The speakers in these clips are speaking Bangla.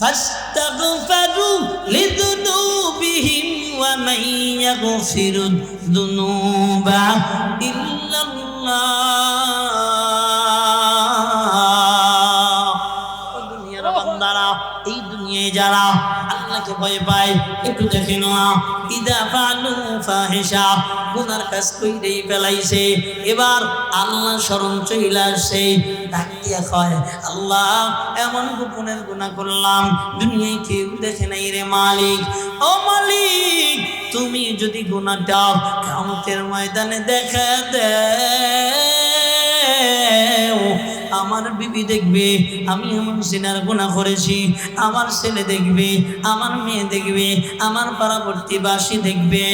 فاستغفروا لذنوبهم ومن يغفر الذنوب إلا الله দুনিয়ার বান্দারা এই দুনিয়ায় যারা আল্লাহকে ভয় পায়, একটু দেখে না ইদা ফালু ফাহিশা, গুনার কাজ কইরেই ফেলাইছে। এবার আল্লাহ স্মরণ চইলা আসছে ডাক দিয়া কয়, আল্লাহ, এমন গোপনের গুনাহ করলাম, দুনিয়ায় কেউ দেখে নাই রে মালিক। ও মালিক, তুমি যদি গুনাহটা কামতের ময়দানে দেখা দেও আমার বিবি দেখবে, আমি এমন সিনার গুণা করেছি, আমার ছেলে দেখবে, আমার মেয়ে দেখবে, আমার পাড়াবর্তীবাসী দেখবে।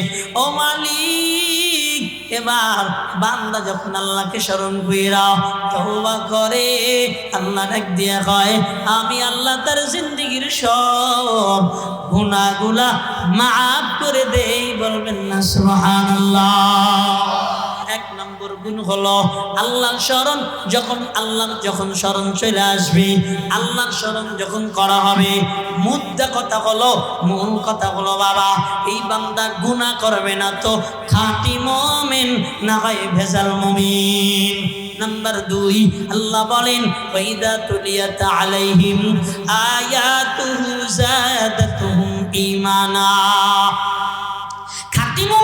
ও মালিক, এবার বান্দা যখন আল্লাহকে স্মরণ কইরা তওবা করে আল্লাহ ডাক দিয়া কয়, আমি আল্লাহ তার জিন্দগির সব গুনাহগুলা মাফ করে দেই। বলবেন না, সুবহানাল্লাহ। এক নম্বর গুণ হলো আল্লাহর স্মরণ। যখন আল্লাহর যখন স্মরণ চলে আসবে, আল্লাহর স্মরণ যখন করা হবে, মুদ্রা কথা হলো, মূল কথা হলো, বাবা, এই বান্দা গুনাহ করবে না তো, খাঁটি মমিন, না হয় ভেজাল মমিন। নাম্বার দুই, আল্লাহ বলেন, ওয়াইদা তুলিয়াত আলাইহিম আয়াতুহু জাদাতুহুম ঈমানা।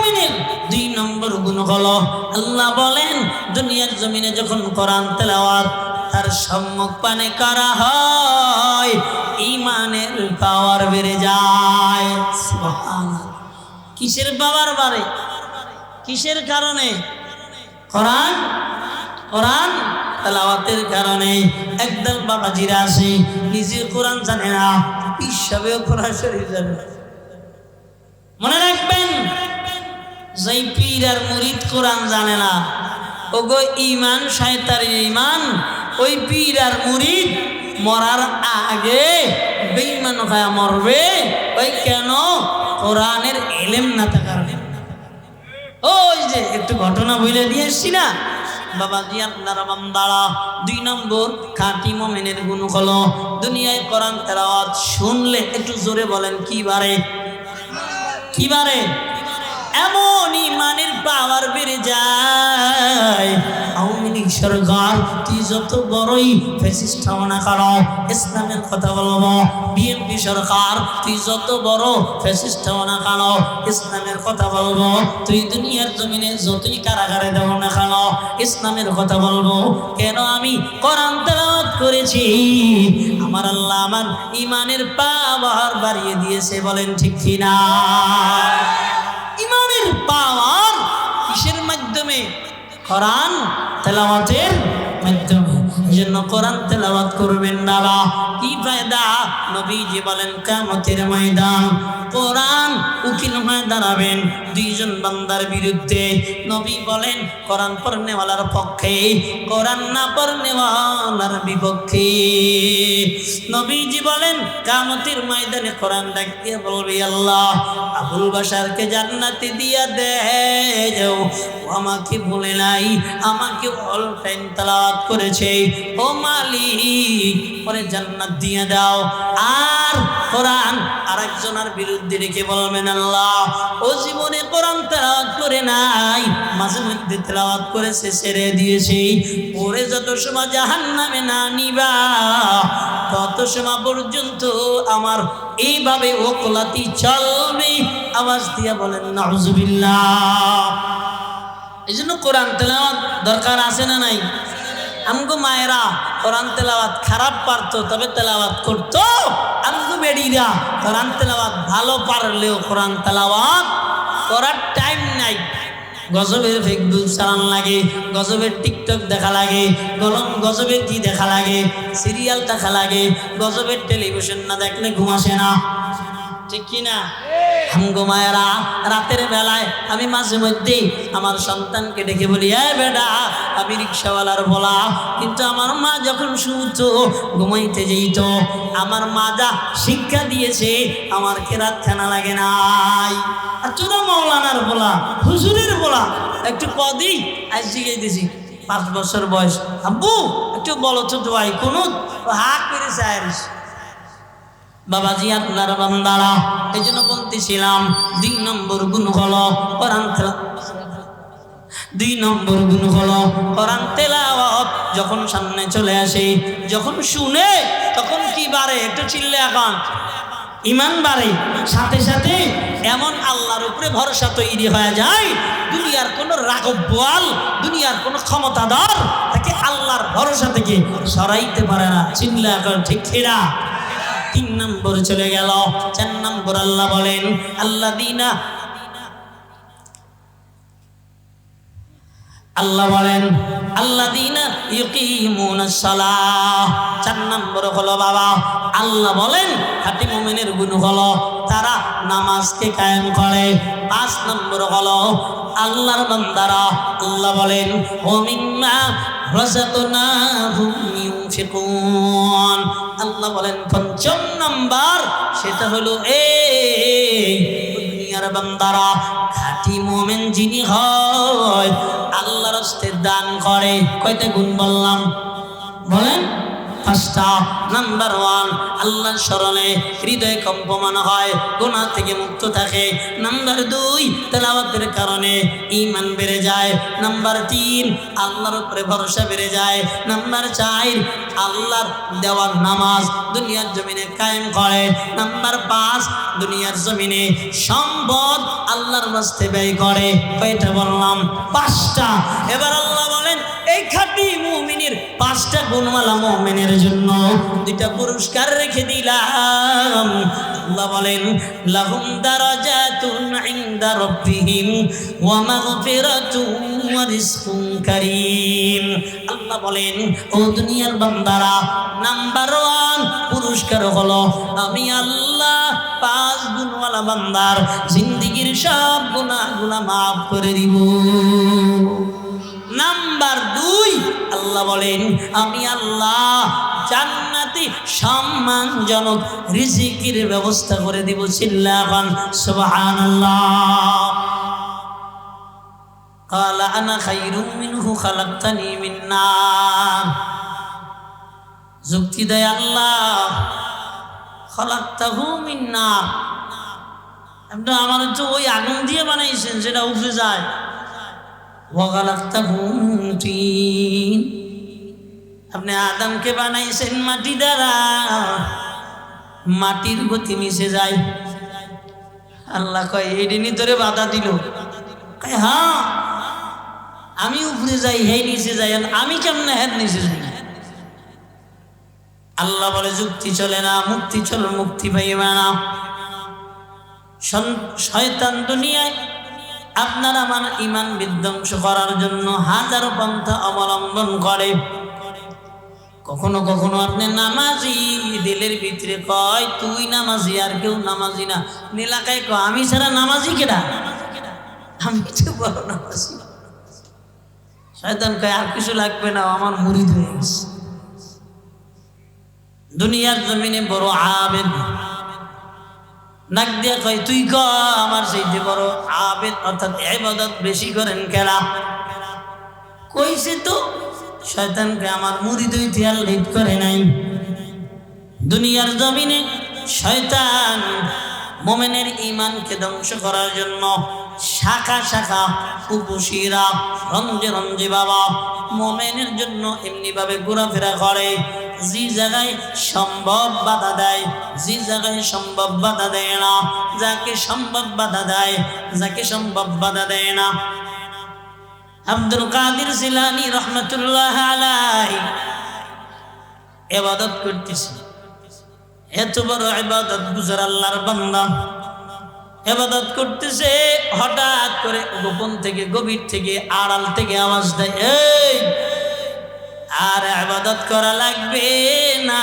মুমিনের দুই নম্বর গুণ হলো, আল্লাহ বলেন, দুনিয়ার জমিনে যখন কোরআন তেলাওয়াত, তার সম্মুখ পানে করা হয়? ইমানের পাওয়ার বেড়ে যায়। কিসের পাওয়ার বাড়ে? কিসের কারণে? কোরআন? কোরআন তেলাওয়াতের কারণে। একদল বাবাজিরা আসে নিজে কোরআন জানে না হিসাবেও কোরআন শরীফ জানে মনে রাখবেন যেই পীর আর মুরিদ কোরআন জানে না। ওগো ইমান শায়তার ইমান ওই পীর আর মুরিদ মরার আগে বেঈমান হয়ে মরবে। ওই কেন? কোরআনের এলেম না থাকার ওই যে একটু ঘটনা বলে দিয়ে এসছি না? বাবা জি আপনারা বান্দারা, দুই নম্বর, খাঁটি মোমেনের গুণ হলো দুনিয়ায় কোরআন তেলাওয়াত শুনলে একটু জোরে বলেন, কি বারে? কি বারে? এমন ইমানের পাওয়ার বেড়ে যায়। আওয়ামী সরকার, তুই যত বড়ই ফেসিস্ট হও না কারও ইসলামের কথা বলব। বিএনপি সরকার, তুই যত বড় ফেসিস্ট হও না ইসলামের কথা বলব। তুই দুনিয়ার জমিনে যতই কারাগারে দেব না কেন, ইসলামের কথা বলব। কেন আমি কোরআন তেলাওয়াত করেছি? আমার আল্লাহ আমার ইমানের পাওয়ার বাড়িয়ে দিয়েছে, বলেন ঠিক কিনা? পাওয়ার কিসের মাধ্যমে? কোরআন তেলাওয়াতের মাধ্যমে। জন্য কোরআন তেলাওয়াত করবেন বাবা। কি ফায়দা? নবীজি বলেন কামতের ময়দান। কোরআন উকিল হয়ে দাঁড়াবেন দুইজন বান্দার বিরুদ্ধে। নবী বলেন, কোরআন পড়নেওয়ালার পক্ষে, কোরআন না পড়নেওয়ালার বিপক্ষে। নবীজি বলেন কামতের ময়দানে কোরআন দিয়ে বলবে, আল্লাহ, আবুল বাসারকে জান্নাতে দিয়া দে, যাও। আমাকে বলে নাই, আমাকে অল টাইম তালাওয়াত করেছে। ও মালিক পরে জান্নাত দিয়ে দাও। আর কোরআন আরেকজনের বিরুদ্ধে রেখে বলবেন, আল্লাহ, ও জীবনে কোরআন তেলাওয়াত করে নাই, মাঝে মধ্যে তেলাওয়াত করেছে ছেড়ে দিয়েছে। পরে যত সময় জাহান নামে না নিবা, তত সময় পর্যন্ত আমার এইভাবে ওকলাতি চলবে। আওয়াজ দিয়া বলেন, নাউজুবিল্লাহ। এই জন্য কোরআন তেলাওয়াত দরকার আছে না নাই? আমগো মায়েরা কোরআন তেলাওয়াত খারাপ পারতো, তবে তেলাওয়াত করতো। আমগো বেডিরা কোরআন তেলাওয়াত ভালো পারলেও কোরআন তেলাওয়াত করার টাইম নাই। গজবের ফেসবুক চালান লাগে, গজবের টিকটক দেখা লাগে, গলম গজবের কি দেখা লাগে সিরিয়াল দেখা লাগে, গজবের টেলিভিশন না দেখলে ঘুম আসে না। ঠিক কি না আমগো মায়েরা, রাতের বেলায় আমি মাঝে মধ্যে আমার সন্তানকে ডেকে বলি, এ বেডা আমি রিক্সাওয়ালার বলা। কিন্তু আমার মা যখন শুনতো, ঘুমাইতে যেত আমার মা যা শিক্ষা দিয়েছে, আমার কেরাত খানা লাগে নাই। আর তোরা মৌলানার বলা, হুজুরের বলা, একটু কদি আজ জিগে দিছি পাঁচ বছর বয়স। আব্বু, একটু বলো তো দোয়াই কোন হাত করে চায় বাবাজি, আপনার বান্দারা, এই জন্য বলতেছিলাম, দুই নম্বর গুণ হলো দুই নম্বর গুণ হলো কোরআন যখন সামনে চলে আসে, যখন শুনে, তখন কি বাড়ে? একটু চিল্লে এখন ইমান বাড়ে। সাথে সাথে এমন আল্লাহর উপরে ভরসা তৈরি হয়ে যায়, দুনিয়ার কোনো রাগব বোয়াল, দুনিয়ার কোনো ক্ষমতাধর, তাকে আল্লাহর ভরসা থেকে সরাইতে পারে না। চিল্লে এখন ঠিক খেরা নম্বর চলে গেল। চার নম্বর আল্লাহ বলেন আল্লাহ দিনা আল্লাহ বলেন আল্লাহ দিনা চার নম্বর হলো বাবা, আল্লাহ বলেন, খাটি মোমেনের গুণ হলো, তারা নামাজকে কায়েম করে। পাঁচ নম্বর হলো, আল্লাহর বান্দারা, আল্লাহ বলেন ও মিম্মা ইউনফিকুন। আল্লাহ বলেন, পঞ্চম নাম্বার সেটা হলো এ দুনিয়ার বান্দারা, খাঁটি মোমেন যিনি হয়, আল্লাহর হস্তে দান করে। কয়টা গুণ বললাম? বলেন। পাঁচটা নাম্বার ওয়ান আল্লাহর স্মরণে হৃদয় কম্পমান হয় গোনা থেকে মুক্ত থাকে। নাম্বার দুই, তেলাওয়াতের কারণে ইমান বেড়ে যায়। নাম্বার তিন, আল্লাহর উপরে ভরসা বেড়ে যায়। নাম্বার চার, আল্লাহর দেওয়ার নামাজ দুনিয়ার জমিনে কায়েম করে। নাম্বার পাঁচ, দুনিয়ার জমিনে সম্পদ আল্লাহর রাস্তে ব্যয় করে। কয়টা বললাম? পাঁচটা। এবার আল্লাহ বলেন, এই খাঁটি মুমিনের পাঁচটা গুণমালা মুমিনের জন্য দুইটা পুরস্কার রেখে দিলাম। আল্লাহ বলেন, লাহুম দারাজাতুন বলেন পুরস্কার হলো আমি আল্লাহ পাঁচ গুণওয়ালা বান্দার জিন্দিগির সব গুনাহগুলো মাফ করে দিব। নাম্বার দুই আল্লাহ বলেন আমি আল্লাহ জান্নাতি সম্মানজনক রিজিকের ব্যবস্থা করে দিব চিল্লাগান সুবহানাল্লাহ قال انا خير منه خلقتني من نار যুক্তি দেয় আল্লাহ খলাক্তাহু মিন নার আপনি আমার তো ওই আগুন দিয়ে বানাইছেন সেটা উঠে যায় ওয়াগালাক্তাহু মিন তিন আপনি আদমকে বানাইছেন মাটি দ্বারা। মাটির গতি মিশে যায়। আল্লাহ কয় এডিনি ধরে বাধা দিল। হ্যাঁ আমি উপরে যাই, হে নিচে যাই আমি কেমনে হের নিচে যাই? আল্লাহ বলে, যুক্তি চলে না, মুক্তি চল, মুক্তি পাইবে না। শয়তান দুনিয়ায় আপনার আমার ইমান বিধ্বংস করার জন্য হাজারো পন্থা অবলম্বন করে। কখনো কখনো আপনি নামাজি, দিলের ভিতরে কয়, তুই নামাজি আর কেউ নামাজি না। নীলাকায় কয়, আমি ছাড়া নামাজি কেডা? আমি তো বড় নামাজি শয়তান কয়, আর কিছু লাগবে না আমার মুড়ি গেছে। দুনিয়ার জমিনে বড় আবেদ নাক দিয়ে কয়, তুই ক আমার সেইতে বড় আবেদ, অর্থাৎ এবাদত বেশি করেন খেলা কইছে তো, শয়তানকে আমার মুড়ি দুই তিয়াল লিড করে নাই। দুনিয়ার জমিনে শয়তান মোমেনের ইমানকে ধ্বংস করার জন্য শাখা শাখা উপসিরা রঞ্জে রঞ্জে বাবা। মোমেনের জন্য ঘোরাফেরা করে। যে জায়গায় সম্ভব বাধা দেয়, যে জায়গায় সম্ভব বাধা দেয় না। যাকে সম্ভব বাধা দেয়, যাকে সম্ভব বাধা দেয় না। আব্দুল কাদির জিলানি রহমতুল্লাহ আলাই এবাদত করতেছে। এত বড় এবাদত গুজর আল্লাহর বান্দা। এবাদত করতেছে, হঠাৎ করে গোপন থেকে, গভীর থেকে, আড়াল থেকে আওয়াজ দেয়, এই, আর আবাদত করা লাগবে না।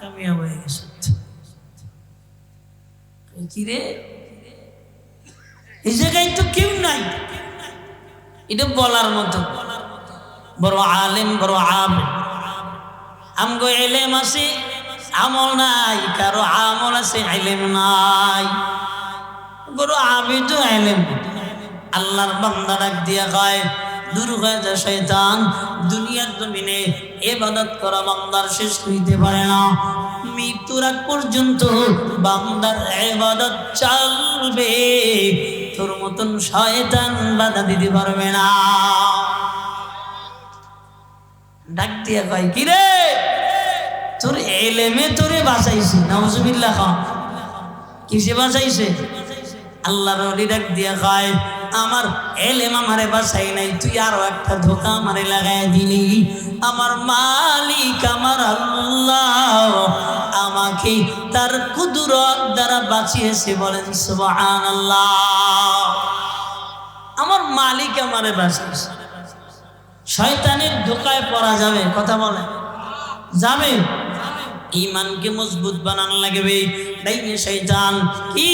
কামিয়াব হয়ে গেছে। কি রে? এই জায়গায় তো কেউ নাই। এটা বলার মতো। বড় আলেম, বড় আম আমগো এলেম আছে আমল নাই, কারও আমল আছে এলেম নাই। বড় আমি তো এলেম আল্লাহর বান্দা ডাক দিয়া কয়, দূর হয়ে যায় শয়তান। দুনিয়ার জমিনে এবাদত করা বান্দার শেষ হইতে পারে না। মৃত্যুর আগ পর্যন্ত বান্দার এবাদত চলবে। তোর মতন শয়তান বাধা দিতে পারবে না। ডাক দিয়া কয়, কি রে? তোর এলেমে তোরে বাঁচাইছে নজবিল্লা খান কিসে বাঁচাইছে? আল্লাহর অলি ডাক দিয়া কয়, আমার এলেম আমারে বাঁচাই নাই, তুই আরও একটা ধোকা আমারে লাগাই দিলি। আমার মালিক, আমার আল্লাহ আমাকে তার কুদরত দ্বারা বাঁচিয়েছে বলেন, সুবহানাল্লাহ। আমার মালিক আমারে বাঁচিয়েছে শয়তানের ধোকায় পড়া যাবে, কথা বলে। যাবে? ইমানকে মজবুত বানানো লাগবে। ডাইনে শয়তান, কি?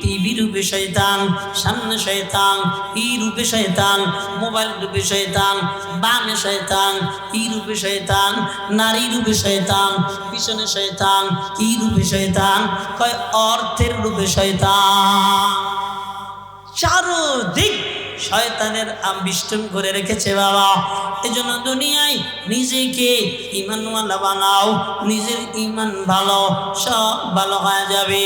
টিভি রূপে শয়তান, সামনে শয়তান, ই রূপে শয়তান, মোবাইল রূপে শয়তান, বামে শয়তান, ই রূপে শয়তান, নারী রূপে শয়তান, পিছনে শয়তান কি রূপে শয়তান, কয় অর্থের রূপে শয়তান। চারোদিক শয়তানের আবিষ্টন করে রেখেছে বাবা। এজন্য দুনিয়ায় নিজেকে ইমানওয়ালা বানাও, নিজের ইমান ভালো, সব ভালো হয়ে যাবে।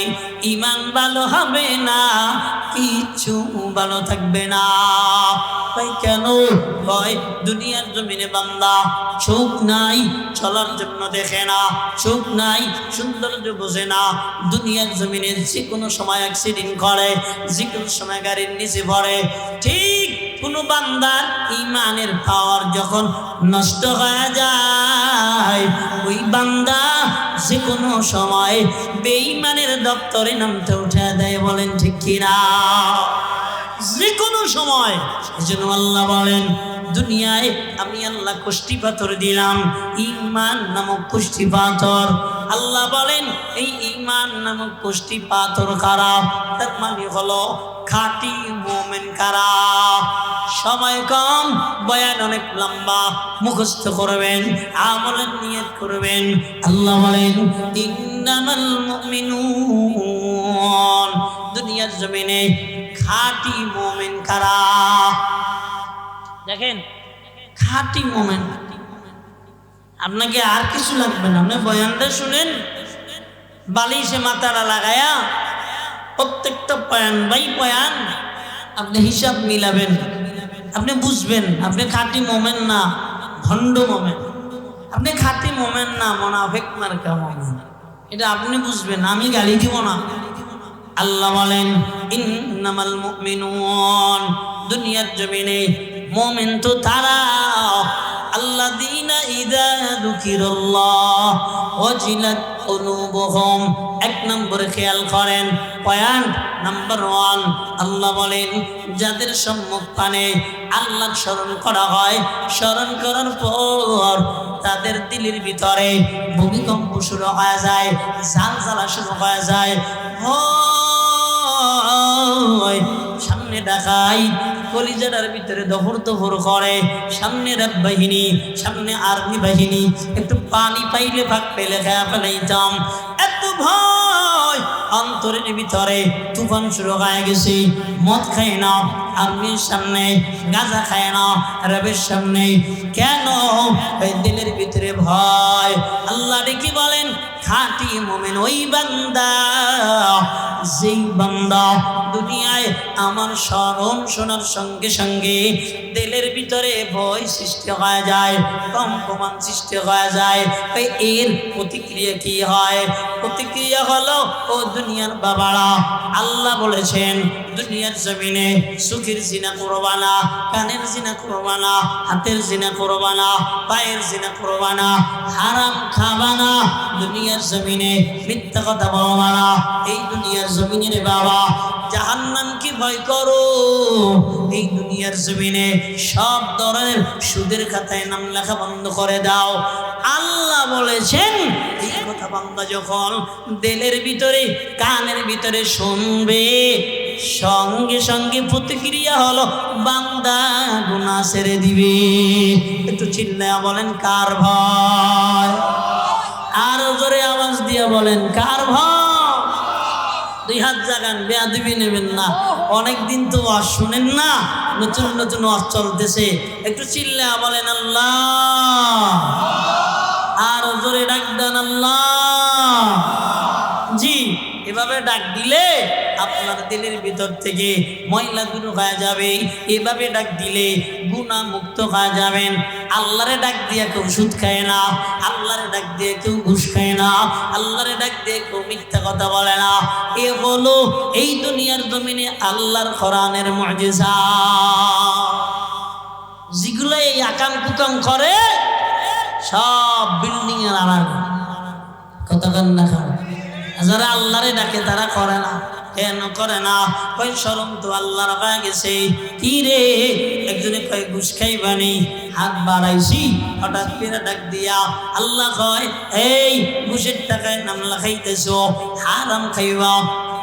ইমান ভালো হবে না কিচ্ছু ভালো থাকবে না। ভাই কেন? ভয়, দুনিয়ার জমিনে বান্দা চোখ নাই, চলার জন্য দেখে না চোখ নাই, সৌন্দর্য বোঝে না। দুনিয়ার জমিনে যে কোনো সময় অ্যাক্সিডেন্ট করে যে কোনো সময় গাড়ির নিচে পড়ে, ঠিক কোনো বান্দার ইমানের পাওয়ার যখন নষ্ট হয়ে যায়, ওই বান্দা যে কোনো সময় বেঈমানের দপ্তরে নামতে উঠে দেয়, বলেন ঠিক কিনা? যে কোনো সময়, এজন্য আল্লাহ বলেন দুনিয়ায় আমি আল্লাহ কুষ্টি পাথর দিলাম। ইমান নামক কুষ্টি পাথর। আল্লাহ বলেন, এই ইমান নামক কুষ্টি পাথর খারাপ তার মানে হলো, খাটি মোমেন কারা? সময় কম, বয়ান অনেক লম্বা, মুখস্থ করবেন, আমলের নিয়ত করবেন। আল্লাহ বলেন, ইন্নামাল মুমিনুন। দুনিয়ার জমিনে খাটি মোমেন কারা? দেখেন, খাঁটি মোমেন আপনাকে আর কিছু লাগবে না। আপনি বয়ানটা শুনেন, বালিশে মাথাটা লাগায়া প্রত্যেকটা পয়ান বাই পয়ান আপনি হিসাব মিলাবেন। আপনি বুঝবেন, আপনি খাঁটি মোমেন না, ভণ্ড মোমেন আপনি খাঁটি মোমেন না, মোনাফেক মার্কা মোমেন এটা আপনি বুঝবেন, আমি গালি দিব না। আল্লাহ বলেন, ইন্নামাল মুমিনুন, দুনিয়ার জমিনে মুমিন তো তারা। আল্লাযীনা ইযা যুকিরাল্লাহ ওয়াজিলাত কুলুবুহুম। এক নম্বরে খেয়াল করেন, পয়েন্ট নাম্বার ওয়ান, আল্লাহ বলেন, যাদের সম্মুখ পানে আল্লাহ স্মরণ করা হয়, স্মরণ করার পর তাদের দিলের ভিতরে ভূমিকম্প শুরু হয়ে যায় ঝালঝালা শুরু হয়ে যায় সামনে ডাকাই কলিজাটার ভিতরে দফর দফর করে। সামনে রাত বাহিনী, সামনে আর্মি বাহিনী। একটু পানি পাইলে ভাগ পেলে খেয়া ফেলাইতাম এত ভয়! অন্তরের ভিতরে তুফান শুরু হয়ে গেছে। মদ খায় না, আর্মির সামনে, গাঁজা খায় না, রবের সামনে। কেন? এই দিলের ভিতরে ভয়। আল্লাহ কি বলেন, খাঁটি মোমেন ওই বান্দা। যেই বান্দা দুনিয়ায় আমার স্মরণ শোনার সঙ্গে সঙ্গে দিলের ভিতরে ভয় সৃষ্টি হয়ে যায়, কম্পমান সৃষ্টি হয়ে যায়। এর প্রতিক্রিয়া কি হয়? প্রতিক্রিয়া হলো, ও দুনিয়ার বাবারা, আল্লাহ বলেছেন, দুনিয়ার জমিনে সুখের জিনা করবানা, কানের জিনা করবানা, হাতের জিনা করবানা, পায়ের জিনা করবানা, হারাম খাবানা। দুনিয়ার জমিনে মিথ্যা কথা বলবানা। এই দুনিয়ার জমিনে রে বাবা জাহান্নাম কি ভয় করো। এই দুনিয়ার জমিনে সব ধরনের সুদের খাতায় নাম লেখা বন্ধ করে দাও। আল্লাহ বলেছেন, এই কথা বান্দা যখন দিলের ভিতরে, কানের ভিতরে শুনবে, সঙ্গে সঙ্গে প্রতিক্রিয়া হলো, বান্দা গুনা ছেড়ে দিবে। একটু চিল্লা বলেন, কার ভয়? আরও জোরে আওয়াজ দিয়ে বলেন, কার ভয়? দুই হাত জাগান, বেয়াদিবি নেবেন না। অনেক দিন তো আর শুনেন না, নতুন নতুন ওয়াজ চলতেছে। একটু চিল্লা বলেন, আল্লাহ। আর জোরে ডাক দেন, আল্লাহ। এভাবে ডাক দিলে আপনার দিলের ভিতর থেকে ময়লা দূর হয়ে যাবে। এভাবে ডাক দিলে গুণা মুক্ত হয়ে যাবেন। আল্লাহরে ডাক দিয়ে কেউ সুদ খায় না, আল্লাহরে ডাক দিয়ে কেউ ঘুষ খায় না, আল্লাহরে ডাক দিয়ে কেউ মিথ্যা কথা বলে না। এ হলো এই দুনিয়ার জমিনে আল্লাহর কোরআনের মজেজা। যেগুলো এই আকাম কুকাম করে, সব বিল্ডিং এর আড়াল। কতক্ষণ না যারা আল্লাহরে ডাকে তারা করে না। কেন করে না? কই সরম তো আল্লাহর পায়ে গেছে। কি রে? একজনে কয়, ঘুষ খাইবানি হাত বাড়াইছি। হঠাৎ ফিরে ডাক দিয়া, আল্লাহ কয়, এই ঘুষের টাকায় নামলা লাখাইতেছ হারাম খাইবা।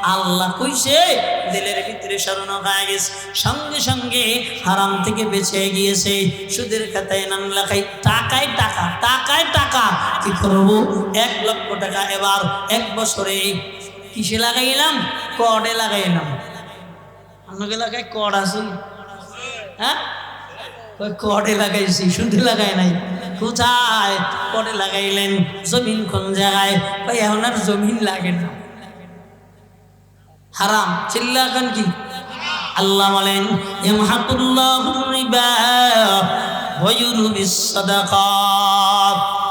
আল্লাহ কইছে দিলের ভিতরে স্মরণ হয়ে গেছে। সঙ্গে সঙ্গে হারাম থেকে বেঁচে গিয়েছে। সুদের খাতায় নাম লেখাই টাকায় টাকা টাকায় টাকা। কি করব? এক লক্ষ টাকা এবার, এক বছরে। কিসে লাগাইলাম? কডে লাগাইলাম। আপনাকে লাগাই কড আছে। হ্যাঁ? কডে লাগাইছি, সুদে লাগাই নাই। কোথায় কডে লাগাইলেন? জমিন কোন জায়গায়? এখন আর জমিন লাগে না। হারাম, চিল্লা খান কি? আল্লাহ বলেন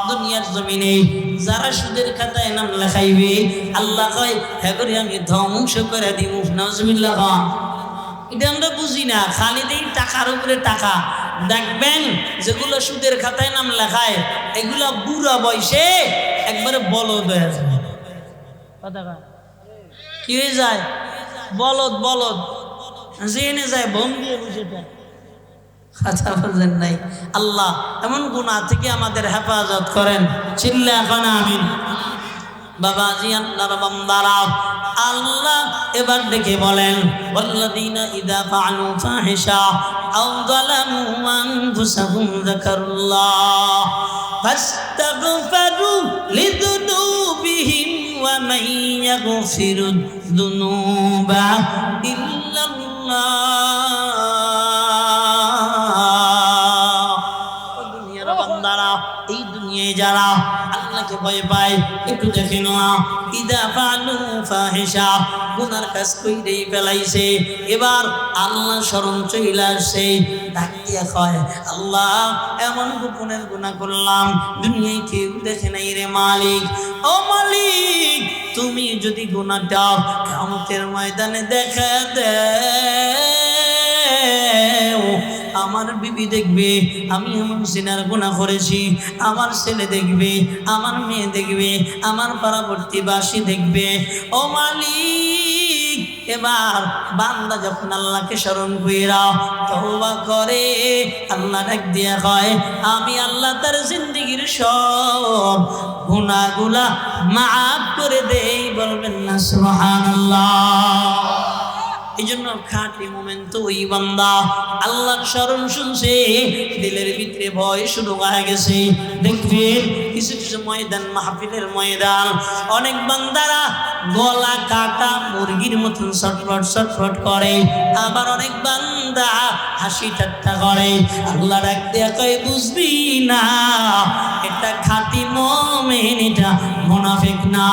দুনিয়ার জমিনে যারা সুদের খাতায় নাম লেখাইবে, আল্লাহ কয় হ্যাঁ করে আমি ধ্বংস করে দিব নাউজুবিল্লাহ খান। এটা আমরা বুঝি না, খালি দেই টাকার উপরে টাকা। দেখবেন, যেগুলো সুদের খাতায় নাম লেখায়, এগুলো বুড়া বয়সে একবারে বলদ হয়ে যায়। কথা? কি হয়ে যায়? বলদ বলদ। জেনে যায় বোম দিয়ে বুঝে দেয় কথা বলছেন নাই। আল্লাহ এমন গুণা থেকে আমাদের হেফাজত করেন। চিল্লা এখন আমিন। বাবা জি আল্লাহর বান্দারা। আল্লাহ এবার ডেকে বলেন, ওয়াল্লাযীনা ইযা ফাআলু ফাহিশা আও যালামু যুনুবা ইল্লাল্লাহ ও দুনিয়ার বান্দারা এই দুনিয়ায় যারা আল্লাহকে ভয় পায়, একটু দেখে না ইদা ফালু ফাহিশা, গুনার কাজ কইরেই ফেলাইছে। এবার আল্লাহ স্মরণ চইলা আসছে ডাক দিয়া কয়, আল্লাহ, এমন গোপনের গুনাহ করলাম, দুনিয়ায় কেউ দেখে নাই রে মালিক। ও মালিক, তুমি যদি গুনাহটা কামতের ময়দানে দেখা দেও আমার বিবি দেখবে, আমি এমন সিনার গুণা করেছি, আমার ছেলে দেখবে, আমার মেয়ে দেখবে, আমার পাড়াবর্তী বাসী দেখবে। ও মালিক, এবার বান্দা যখন আল্লাহকে স্মরণ কইরা তওবা করে, আল্লাহ ডাক দিয়া কয়, আমি আল্লাহ তার জিন্দগির সব গুনাহগুলা মাফ করে দেই। বলবেন না, সুবহানাল্লাহ। এই জন্য খাঁটি মোমেন্ট তো ওই বান্দা আল্লাহর স্মরণ শুনছে, দিলের ভিতরে ভয় শুরু হয়ে গেছে। দেখবেন, কিছু কিছু ময়দান, মাহফিলের ময়দান, অনেক বান্দারা গলা কাটা মুরগির মতন ছটফট ছটফট করে, আবার অনেক বান্দা হাসি ঠাট্টা করে। আল্লাহ ডাক দেয়া বুঝবি না, এটা খাঁটি মোমেন এটা মোনাফিক না।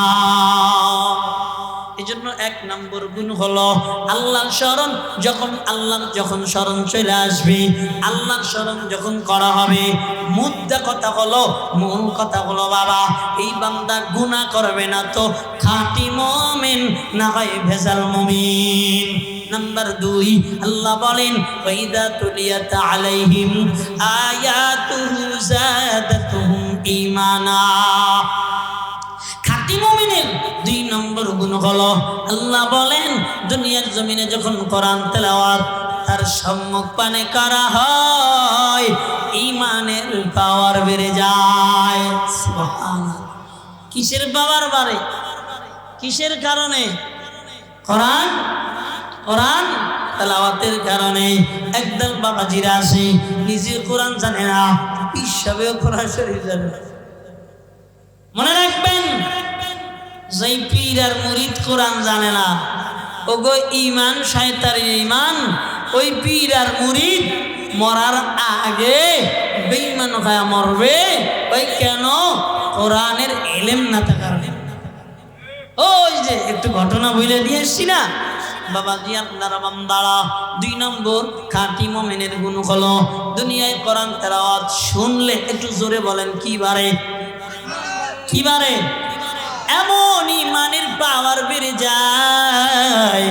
এই জন্য এক নম্বর গুণ হলো আল্লাহর স্মরণ। যখন আল্লাহ যখন স্মরণ চলে আসবে, আল্লাহর স্মরণ যখন করা হবে, মুদ্রা কথা হলো মূল কথা হলো, বাবা, এই বান্দা গুনাহ করবে না তো, খাঁটি মমিন না হয় ভেজাল মমিন। নাম্বার দুই, আল্লাহ বলেন, ওয়াইদা তুলিয়াত আলাইহিম আয়াতুহু জাদাতুহুম ঈমানা। খাঁটি মুমিনের নম্বর গুণ হলো, আল্লাহ বলেন, দুনিয়ার জমিনে যখন কোরআন তেলাওয়াত, তার সম্মুখ পানে করা হয়? ইমানের পাওয়ার বেড়ে যায়। কিসের পাওয়ার বাড়ে? কিসের কারণে? কোরআন? কোরআন তেলাওয়াতের কারণে। একদল বাবাজিরা আসে নিজে কোরআন জানে না হিসাবেও কোরআন শরীফ জানে। মনে রাখবেন যেই পীর আর মুরিদ কোরআন জানে না। ওগো ইমান শায়তার ইমান ওই পীর আর মুরিদ মরার আগে বেঈমান হয়ে মরবে। ওই কেন? কোরআনের এলেম না থাকার ওই যে একটু ঘটনা বলে দিয়ে এসছি না? বাবাজি আপনারা বান্দারা, দুই নম্বর, খাঁটি মোমেনের গুণ হলো দুনিয়ায় কোরআন তেলাওয়াত শুনলে একটু জোরে বলেন, কি বারে? কি বারে? এমন ইমানের পাওয়ার বেড়ে যায়।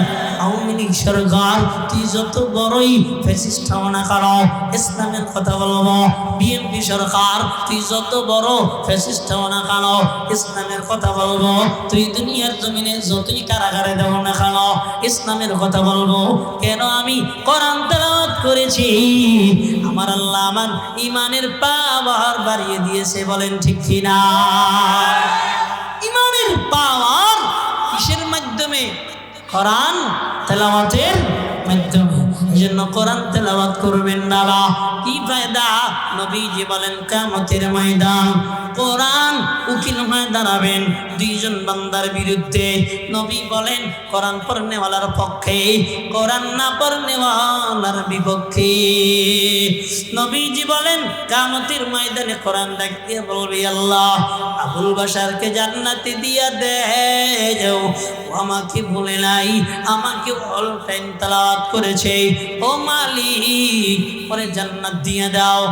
সরকার তুই যত বড়ই ফ্যাসিস্ট হও না কারও, ইসলামের কথা বলব বিএনপি সরকার তুই যত বড় ফ্যাসিস্ট হও না কেন ইসলামের কথা বলব, তুই দুনিয়ার জমিনে যতই কারাগারে দেব না কেন, ইসলামের কথা বলব, কেন আমি কোরআন তেলাওয়াত করেছি? আমার আল্লাহ আমার ইমানের পাওয়ার বাড়িয়ে দিয়েছে, বলেন ঠিক কিনা? পাওয়ার কিসের মাধ্যমে? কোরআন তেলাওয়াতের মাধ্যমে। জন্য কোরআন তেলাওয়াত করবেন বাবা কি ফায়দা? নবীজি বলেন কামতের ময়দান। কোরআন উকিল হয়ে দাঁড়াবেন দুইজন বান্দার বিরুদ্ধে। নবী বলেন, কোরআন পড়নেওয়ালার পক্ষে, কোরআন না পড়নেওয়ালার বিপক্ষে। নবীজি বলেন কামতের ময়দানে কোরআন ডাক দিয়ে বলবি আল্লাহ, আবুল বাসারকে জান্নাতে দিয়া দে। আমাকে ভুলে নাই, আমাকে অল টাইম তালাওয়াত করেছে। ও মালিক পরে জান্নাত দিয়ে দাও।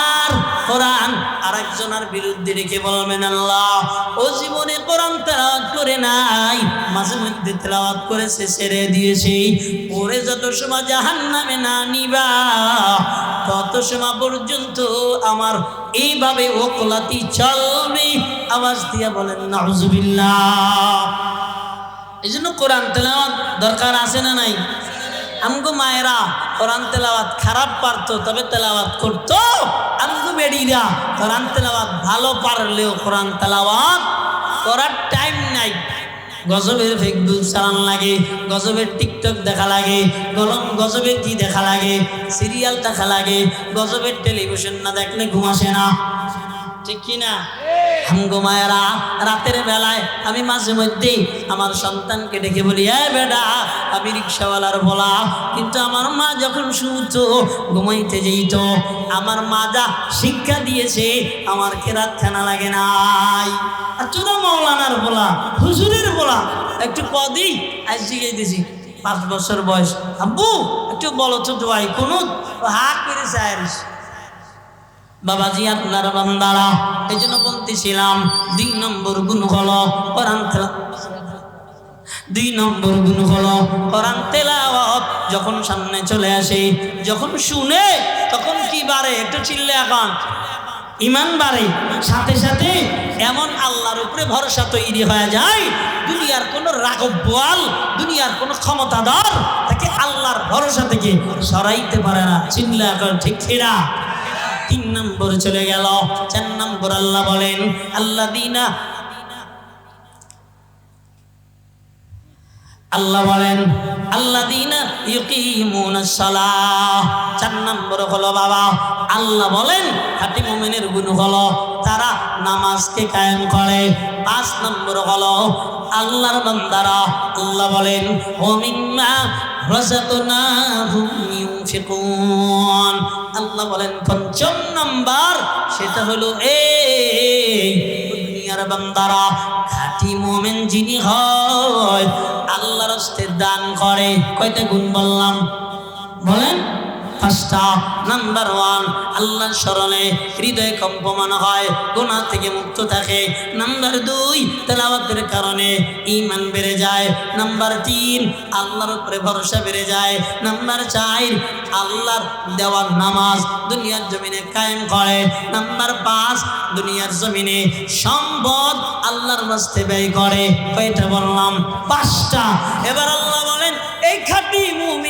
আর কোরআন আরেকজনের বিরুদ্ধে রেখে বলবেন, আল্লাহ, ও জীবনে কোরআন তেলাওয়াত করে নাই, মাঝে মধ্যে তেলাওয়াত করেছে ছেড়ে দিয়েছে। ওরে যত সময় জাহান নামে না নিবা, তত সময় পর্যন্ত আমার এইভাবে ওকলাতি চলবে। আওয়াজ দিয়া বলেন, নাউজুবিল্লাহ। এই জন্য কোরআন তেলাওয়াত দরকার আছে না নাই? আমগো মায়েরা কোরআন তেলাওয়াত খারাপ পারতো, তবে তেলাওয়াত করতো। আমগো বেডিরা কোরআন তেলাওয়াত ভালো পারলেও কোরআন তেলাওয়াত করার টাইম নাই। গজবের ফেসবুক চালান লাগে, গজবের টিকটক দেখা লাগে, গলম গজবের কি দেখা লাগে, সিরিয়াল দেখা লাগে, গজবের টেলিভিশন না দেখলে ঘুম আসে না। ঠিক কিনা? আমগো মায়েরা, রাতের বেলায় আমি মাঝে মধ্যেই আমার সন্তানকে ডেকে বলি, এ বেডা আমি রিক্সাওয়ালার বলা। কিন্তু আমার মা যখন শুনতো, ঘুমাইতে যেত আমার মা যা শিক্ষা দিয়েছে, আমার কেরাত খানা লাগে নাই। আর চোরা মৌলানার বলা, হুজুরের বলা, একটু পদই আজ দিছি পাঁচ বছর বয়স। আব্বু, একটু বলো তো দোয়াই কোনো হাক করে চায় বাবাজি, আপনার বান্দারা এই জন্য বলতেছিলাম, দুই নম্বর গুণ হলো কোরআন দুই নম্বর গুণ হলো কোরআন যখন সামনে চলে আসে, যখন শুনে, তখন কি বাড়ে? একটু চিল্লে এখন ইমান বাড়ে। সাথে সাথে এমন আল্লাহর উপরে ভরসা তৈরি হয়ে যায়, দুনিয়ার কোনো রাগব বোয়াল দুনিয়ার কোনো ক্ষমতাধর তাকে আল্লাহর ভরসা থেকে সরাইতে পারে না। চিল্লে ঠিক খিরা তিন নম্বর চলে গেল। চার নম্বর আল্লাহ বলেন আল্লাহ দিনা আল্লাহ বলেন আল্লাহ চার নম্বর হলো বাবা, আল্লাহ বলেন, খাটি মোমেনের গুণ হলো তারা নামাজকে কায়েম করে। পাঁচ নম্বর হলো, আল্লাহর বান্দারা, আল্লাহ বলেন ও মিম্মা রাযাকনাহুম ইউনফিকুন। আল্লাহ বলেন, পঞ্চম নাম্বার সেটা হলো এ দুনিয়ার বান্দারা, খাঁটি মোমেন যিনি হয়, আল্লাহর দান করে। কয়টা গুণ বললাম? বলেন। পাঁচটা। নাম্বার ওয়ান আল্লাহর স্মরণে হৃদয় কম্পমান হয় গুণা থেকে মুক্ত থাকে। নাম্বার দুই, তেলাওয়াতের কারণে ইমান বেড়ে যায়। নাম্বার তিন, আল্লাহর উপরে ভরসা বেড়ে যায়। নাম্বার চার, আল্লাহর দেওয়ার নামাজ দুনিয়ার জমিনে কায়েম করে। নাম্বার পাঁচ, দুনিয়ার জমিনে সম্পদ আল্লাহর রাস্তে ব্যয় করে। কয়টা বললাম? পাঁচটা। এবার আল্লাহ বলেন, এই খাঁটি পাঁচটা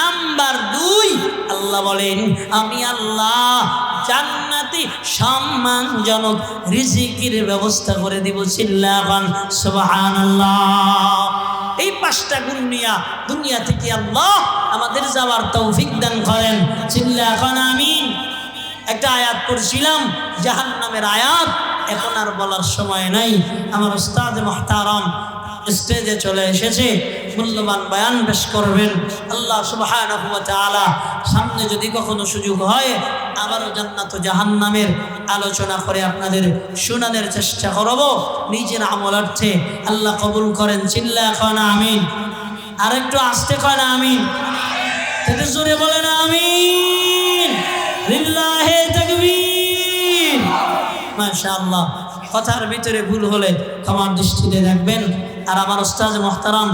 নাম্বার দুই, আল্লাহ বলেন, আমি আল্লাহ জান্নাতি সম্মানজনক রিজিকের ব্যবস্থা করে দিব চিল্লাবান, সুবহানাল্লাহ। এই পাঁচটা গুণ নিয়া দুনিয়া থেকে আল্লাহ আমাদের যাওয়ার তৌফিক দান করেন। চিল্লা এখন আমিন। একটা আয়াত পড়ছিলাম জাহান নামের আয়াত, এখন আর বলার সময় নাই। আমার উস্তাদ মহতারাম স্টেজে চলে এসেছে। মূল্যবান বয়ান পেশ করবেন। আল্লাহ তাআলা সামনে যদি কখনো সুযোগ হয়, আবারও জান্নাত জাহান্নামের আলোচনা করে আপনাদের শোনানোর চেষ্টা করব। নিজের আমলার্থে আল্লাহ কবুল করেন। চিল্লা এখন আমিন। আর একটু আসতে কয় না আমিন জোরে বলেন আমিন। লিল্লাহে তাকবীর। মাশাআল্লাহ। কথার ভিতরে ভুল হলে ক্ষমার দৃষ্টিতে দেখবেন। আর আমার ওস্তাজ মোহতারাম